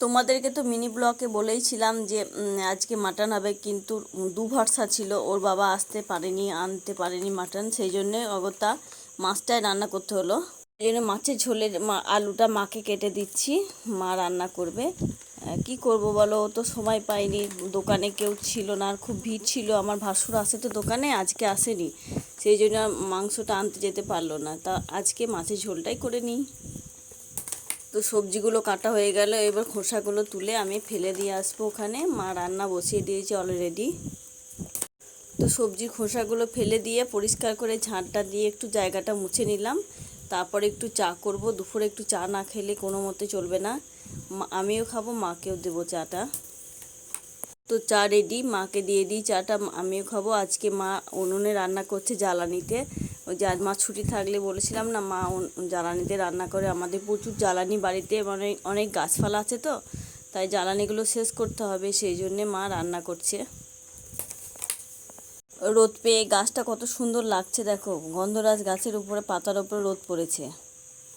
তোমাদেরকে তো মিনি ব্লকে বলেইছিলাম যে আজকে মাটন হবে কিন্তু দু ভরসা ছিল। ওর বাবা আসতে পারেনি, আনতে পারেনি মাটন সেই জন্যে অগত্যা মাছটাই রান্না করতে হলো। এই জন্য মাছের ঝোলের আলুটা মাকে কেটে দিচ্ছি, মা রান্না করবে। কি করব বলো? ও তো সময় পাইনি দোকানে কেউ ছিল না, আর খুব ভিড় ছিল। আমার ভাসুর আসে তো দোকানে, আজকে আসেনি। সেই জন্য মাংসটা আনতে যেতে পারল না। তা আজকে মাছের ঝোলটাই করে নিই। তো সবজিগুলো কাটা হয়ে গেল। এবার খোসাগুলো তুলে আমি ফেলে দিয়ে আসব ওখানে। মা রান্না বসিয়ে দিয়েছে অলরেডি তো সবজির খোসাগুলো ফেলে দিয়ে পরিষ্কার করে ঝাঁটটা দিয়ে একটু জায়গাটা মুছে নিলাম। তারপরে একটু চা করব। দুপুরে একটু চা না খেলে কোনো মতে চলবে না। আমিও খাব, মাকেও দেবো চাটা। তো চা রেডি মাকে দিয়ে দিই চাটা, আমিও খাব। আজকে মা উনুনে রান্না করছে জ্বালানিতে। ওই যে আজ মা ছুটি থাকলে বলেছিলাম না, মা জ্বালানিতে রান্না করে, আমাদের প্রচুর জ্বালানি বাড়িতে মানে অনেক গাছপালা আছে তো, তাই জ্বালানিগুলো শেষ করতে হবে, সেই জন্যে মা রান্না করছে। রোদ পেয়ে গাছটা কত সুন্দর লাগছে দেখো, গন্ধরাজ গাছের উপরে, পাতার উপরে রোদ পড়েছে।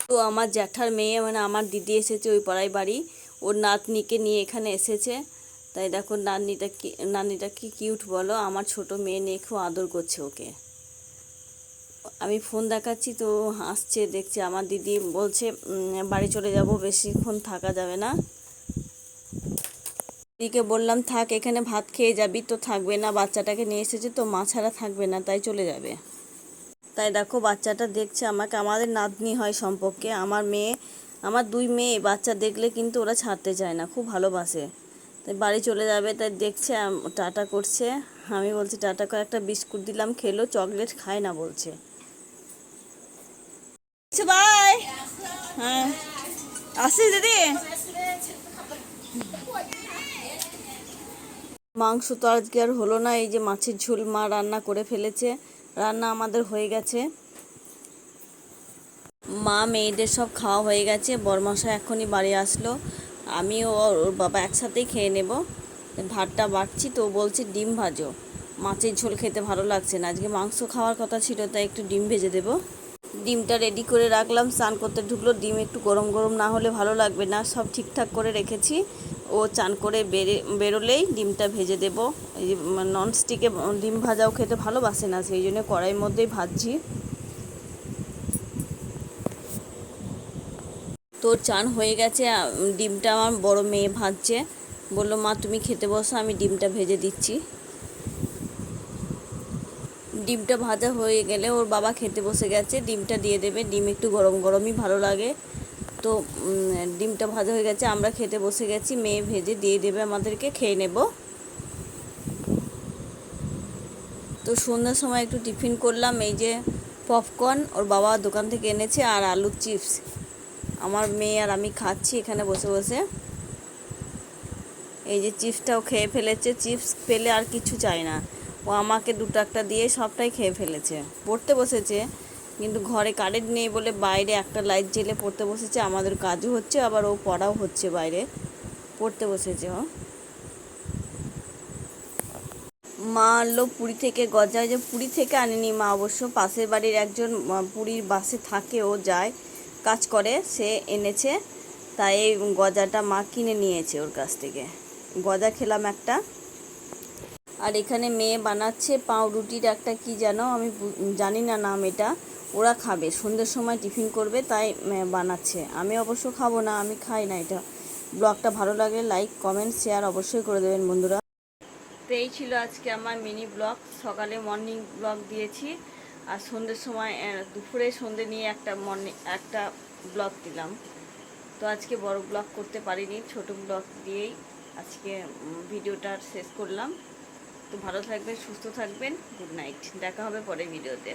তো আমার জ্যাঠার মেয়ে মানে আমার দিদি এসেছে ওই পাড়ায় বাড়ি, ওর নাতনিকে নিয়ে এখানে এসেছে। তাই দেখো নাতনিটা কি নাতনিটা কি কিউট বলো, আমার ছোট মেয়ে নিয়ে খুব আদর করছে ওকে। আমি ফোন দেখাচ্ছি তো হাসছে দেখছে আমার দিদি বলছে বাড়ি চলে যাব, বেশিক্ষণ থাকা যাবে না। দিদিকে বললাম, থাক, এখানে ভাত খেয়ে যাবি। তো থাকবে না, বাচ্চাটাকে নিয়ে এসেছে তো, মা ছাড়া থাকবে না, তাই চলে যাবে। তাই দেখো, বাচ্চাটা দেখছে আমাকে, আমাদের নাতনি হয় সম্পর্কে, আমার মেয়ে, আমার দুই মেয়ে, বাচ্চা দেখলে কিন্তু ওরা ছাড়তে চায় না, খুব ভালোবাসে। তাই বাড়ি চলে যাবে, তাই দেখছে টাটা করছে। আমি বলছি, টাটা করে, একটা বিস্কুট দিলাম, খেলো, চকলেট খায় না, বলছে। বাই হ্যাঁ আসি দিদি মাংস তো আজকে আর হলো না, এই যে মাছের ঝোল মা রান্না করে ফেলেছে। রান্না আমাদের হয়ে গেছে। মা, মেয়েদের সব খাওয়া হয়ে গেছে। বরমশা এখনই বাড়ি আসলো। আমিও আর ওর বাবা একসাথেই খেয়ে নেব। ভাতটা বাড়ছি তো বলছে ডিম ভাজো। মাছের ঝোল খেতে ভালো লাগছে না। আজকে মাংস খাওয়ার কথা ছিল, তাই একটু ডিম ভেজে দেবো। ডিমটা রেডি করে রাখলাম, স্নান করতে ঢুকলো, ডিম একটু গরম গরম না হলে ভালো লাগবে না, সব ঠিকঠাক করে রেখেছি। ও চান করে বেরে, বেরোলেই ডিমটা ভেজে দেব। ননস্টিকে ডিম ভাজাও খেতে ভালোবাসে না, সেই জন্য কড়াইয়ের মধ্যেই ভাজছি। তোর চান হয়ে গেছে ডিমটা আমার বড় মেয়ে ভাজছে। বলল, মা, তুমি খেতে বসো, আমি ডিমটা ভেজে দিচ্ছি। ডিমটা ভাজা হয়ে গেলে ওর বাবা খেতে বসে গেছে, ডিমটা দিয়ে দেবে, ডিম একটু গরম গরমই ভালো লাগে। তো ডিমটা ভাজা হয়ে গেছে, আমরা খেতে বসে গেছি, মেয়ে ভেজে দিয়ে দেবে আমাদেরকে, খেয়ে নেব। তো সন্ধ্যার সময় একটু টিফিন করলাম, এই যে পপকর্ন ওর বাবা দোকান থেকে এনেছে আর আলুর চিপস। আমার মেয়ে আর আমি খাচ্ছি এখানে বসে বসে। এই যে চিপসটাও খেয়ে ফেলেছে, চিপস পেলে আর কিছু চাই না। ও আমাকে দুটো একটা দিয়ে সবটাই খেয়ে ফেলেছে। পড়তে বসেছে, কিন্তু ঘরে কারেন্ট নেই বলে বাইরে একটা লাইট জেলে পড়তে বসেছে, আমাদের কাজও হচ্ছে, আবার ও পড়াও হচ্ছে বাইরে। পড়তে বসেছে ও। মা আনলো পুরী থেকে গজা যে পুরী থেকে আনেনি মা অবশ্য, পাশের বাড়ির একজন পুরীর বাসে থাকে, ও যায়, কাজ করে, সে এনেছে, তাই গজাটা মা কিনে নিয়েছে ওর কাছ থেকে। গজা খেলাম একটা। আর এখানে মেয়ে বানাচ্ছে পাউরুটির একটা কি যেন, আমি জানি না নাম এটা। ওরা খাবে, সন্ধ্যের সময় টিফিন করবে, তাই বানাচ্ছে। আমি অবশ্য খাব না, আমি খাই না এটা। ব্লগটা ভালো লাগলে লাইক, কমেন্ট, শেয়ার অবশ্যই করে দেবেন বন্ধুরা। তো এই ছিল আজকে আমার মিনি ব্লগ। সকালে মর্নিং ব্লগ দিয়েছি। আর সন্ধ্যের সময় দুপুরে সন্ধ্যে নিয়ে একটা মর্নিং, একটা ব্লগ দিলাম। তো আজকে বড় ব্লগ করতে পারিনি, ছোট ব্লগ দিয়েই আজকে ভিডিওটা শেষ করলাম। তো ভালো থাকবেন সুস্থ থাকবেন গুড নাইট দেখা হবে পরের ভিডিওতে।